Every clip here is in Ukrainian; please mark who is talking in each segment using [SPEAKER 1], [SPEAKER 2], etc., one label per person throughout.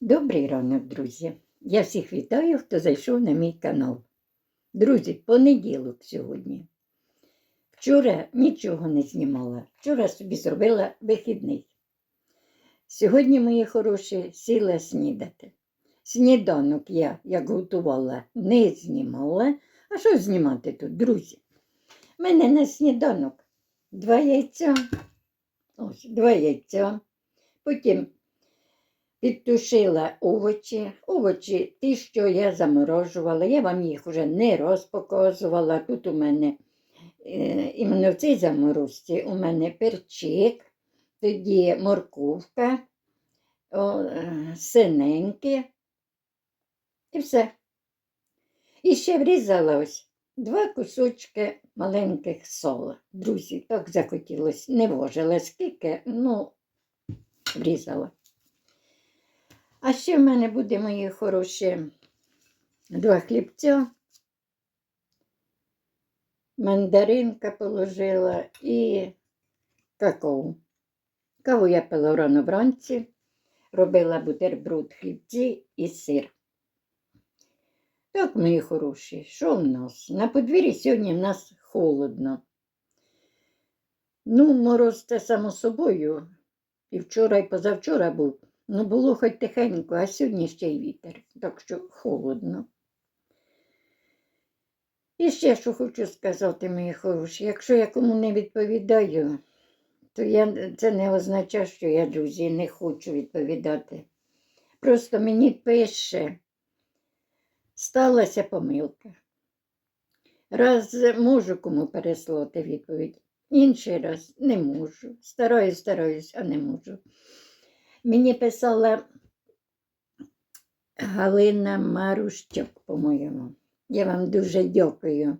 [SPEAKER 1] Добрий ранок, друзі. Я всіх вітаю, хто зайшов на мій канал. Друзі, понеділок сьогодні. Вчора нічого не знімала. Вчора собі зробила вихідний. Сьогодні, мої хороші, сіла снідати. Сніданок я, як готувала, не знімала. А що знімати тут, друзі? У мене на сніданок два яйця. Ось, два яйця. Потім підтушила овочі. Овочі, ті, що я заморожувала. Я вам їх вже не раз показувала. Тут у мене е, іменно в цій заморозці у мене перчик, тоді морковка, о, е, синеньке і все. І ще врізала ось два кусочки маленьких сола. Друзі, так захотілося. Не вожила скільки, ну, врізала. А ще в мене буде мої хороші два хлібця. Мандаринка положила і какао. Каву я пила рано вранці, робила бутерброд хлібці і сир. Так, мої хороші, що в нас? На подвір'ї сьогодні в нас холодно. Ну, мороз це само собою. І вчора, і позавчора був. Ну, було хоч тихенько, а сьогодні ще й вітер, так що холодно. І ще що хочу сказати, мої хороші, якщо я кому не відповідаю, то я, це не означає, що я, друзі, не хочу відповідати. Просто мені пише, сталася помилка. Раз можу кому переслати відповідь, інший раз не можу. Стараюсь, стараюсь, а не можу. Мені писала Галина Марущук, по-моєму. Я вам дуже дякую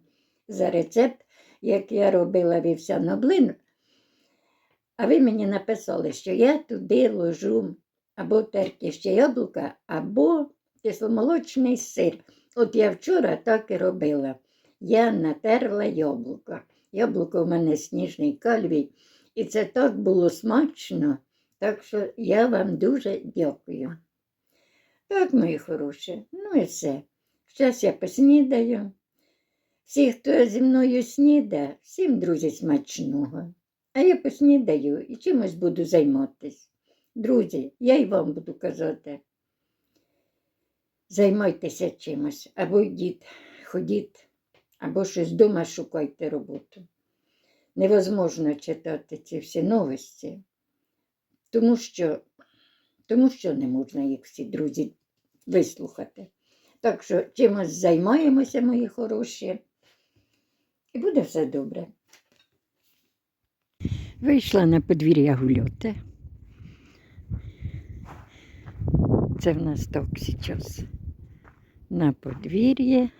[SPEAKER 1] за рецепт, як я робила вівсяну блин. А ви мені написали, що я туди ложу або терті ще яблука, або кисломолочний сир. От я вчора так і робила. Я натерла яблука. Яблуко в мене сніжний кальвій. І це так було смачно. Так що я вам дуже дякую. Так, мої хороші, ну і все. Зараз я поснідаю. Всі, хто зі мною снідає, всім, друзі, смачного. А я поснідаю і чимось буду займатися. Друзі, я й вам буду казати. Займайтеся чимось, або йдіть, ходіть, або щось вдома шукайте роботу. Невозможно читати ці всі новості. Тому що, тому що не можна їх всі друзі вислухати. Так що чимось займаємося, мої хороші, і буде все добре. Вийшла на подвір'я гуляти. Це в нас так зараз. На подвір'ї.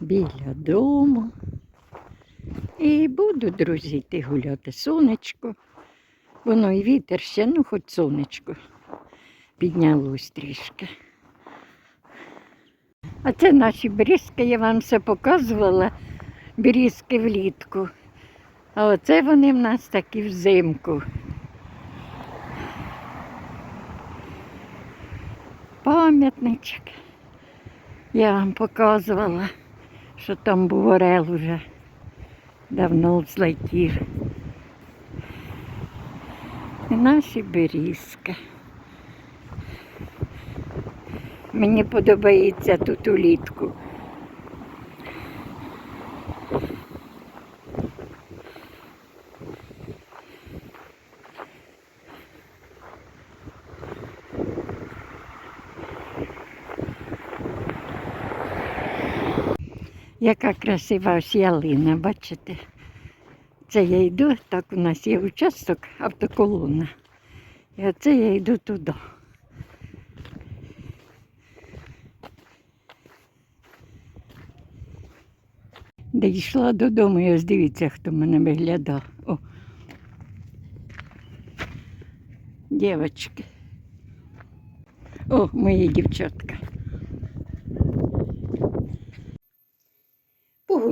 [SPEAKER 1] Біля дому. І буду, друзі, йти гуляти. Сонечко. Воно і вітер ще, ну хоч сонечко піднялось трішки. А це наші берізки, я вам все показувала, берізки влітку. А оце вони в нас такі взимку. Пам'ятничок. Я вам показувала, що там був орел уже давно взлетів. І наші берізки. Мені подобається тут улітку. Яка красива ось ялина, бачите? Це я йду, так у нас є участок, автоколона. І оце я йду туди. Де йшла додому, і ось дивіться, хто мене виглядав. О. Дівочки. О, мої дівчатка.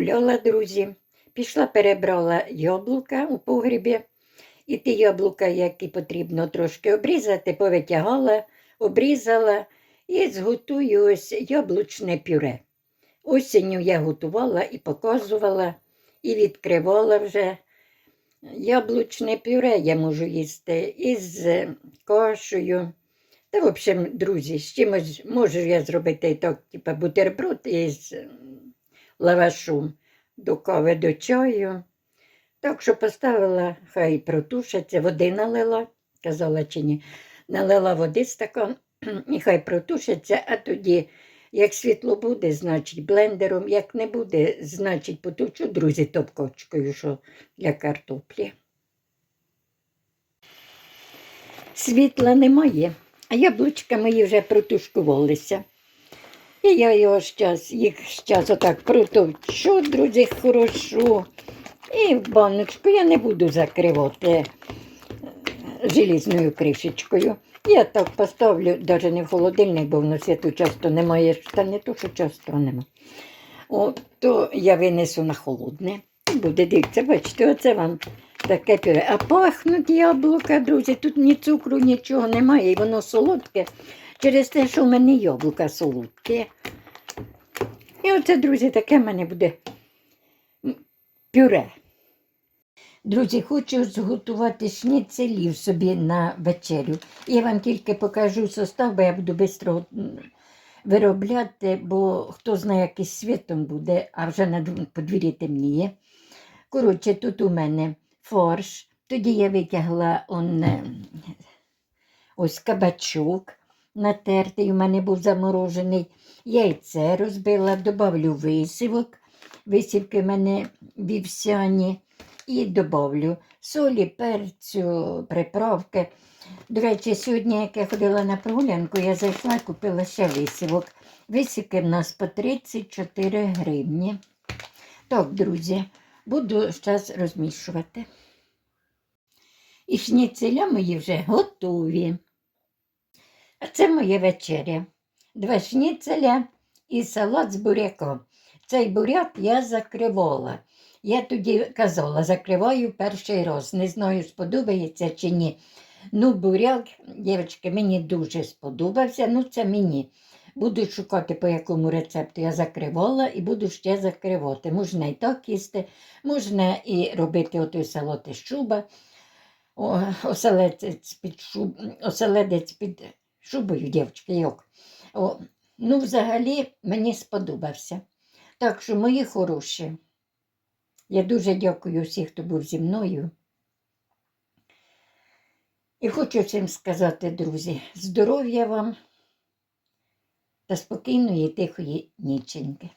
[SPEAKER 1] Погуляла, друзі. Пішла, перебрала яблука у погрібі І ті яблука, які потрібно трошки обрізати, повитягала, обрізала і зготую ось яблучне пюре. Осінню я готувала і показувала, і відкривала вже. Яблучне пюре я можу їсти із кашею. Та, в общем, друзі, з чимось можу я зробити так, типу бутерброд із лавашу до кави, до чаю. Так що поставила, хай протушиться, води налила, казала чи ні, налила води стакан, і хай протушиться, а тоді, як світло буде, значить блендером, як не буде, значить потовчу, друзі, топкочкою, що для картоплі. Світла немає, а яблучка мої вже протушкувалися. І я його щас, їх щас отак протовчу, друзі, хорошо. І в баночку я не буду закривати желізною кришечкою. Я так поставлю, навіть не в холодильник, бо воно світу часто немає, та не то, що часто нема. О, то я винесу на холодне. Буде дивіться, бачите, оце вам таке пюре. А пахнуть яблука, друзі, тут ні цукру, нічого немає, і воно солодке через те, що в мене яблука солодкі. І оце, друзі, таке в мене буде пюре. Друзі, хочу зготувати шніцелів собі на вечерю. Я вам тільки покажу состав, бо я буду швидко виробляти, бо хто знає, який світом буде, а вже на дв- подвір'ї темніє. Коротше, тут у мене фарш. Тоді я витягла он, е, ось кабачок натертий, у мене був заморожений. Яйце розбила, добавлю висівок. Висівки в мене вівсяні. І добавлю солі, перцю, приправки. До речі, сьогодні, як я ходила на прогулянку, я зайшла і купила ще висівок. Висівки в нас по 34 гривні. Так, друзі, буду зараз розмішувати. І шніцеля мої вже готові. А це моя вечеря. Два шніцеля і салат з буряком. Цей буряк я закривала. Я тоді казала, закриваю перший раз. Не знаю, сподобається чи ні. Ну, буряк, дівчатки, мені дуже сподобався. Ну, це мені. Буду шукати, по якому рецепту я закривала, і буду ще закривати. Можна і так їсти, можна і робити отой салат із шуба, оселедець під шуб, оселедець під шубою, дівчатки, як. О, ну, взагалі, мені сподобався. Так що, мої хороші. Я дуже дякую всім, хто був зі мною. І хочу цим сказати, друзі, здоров'я вам та спокійної тихої ніченьки.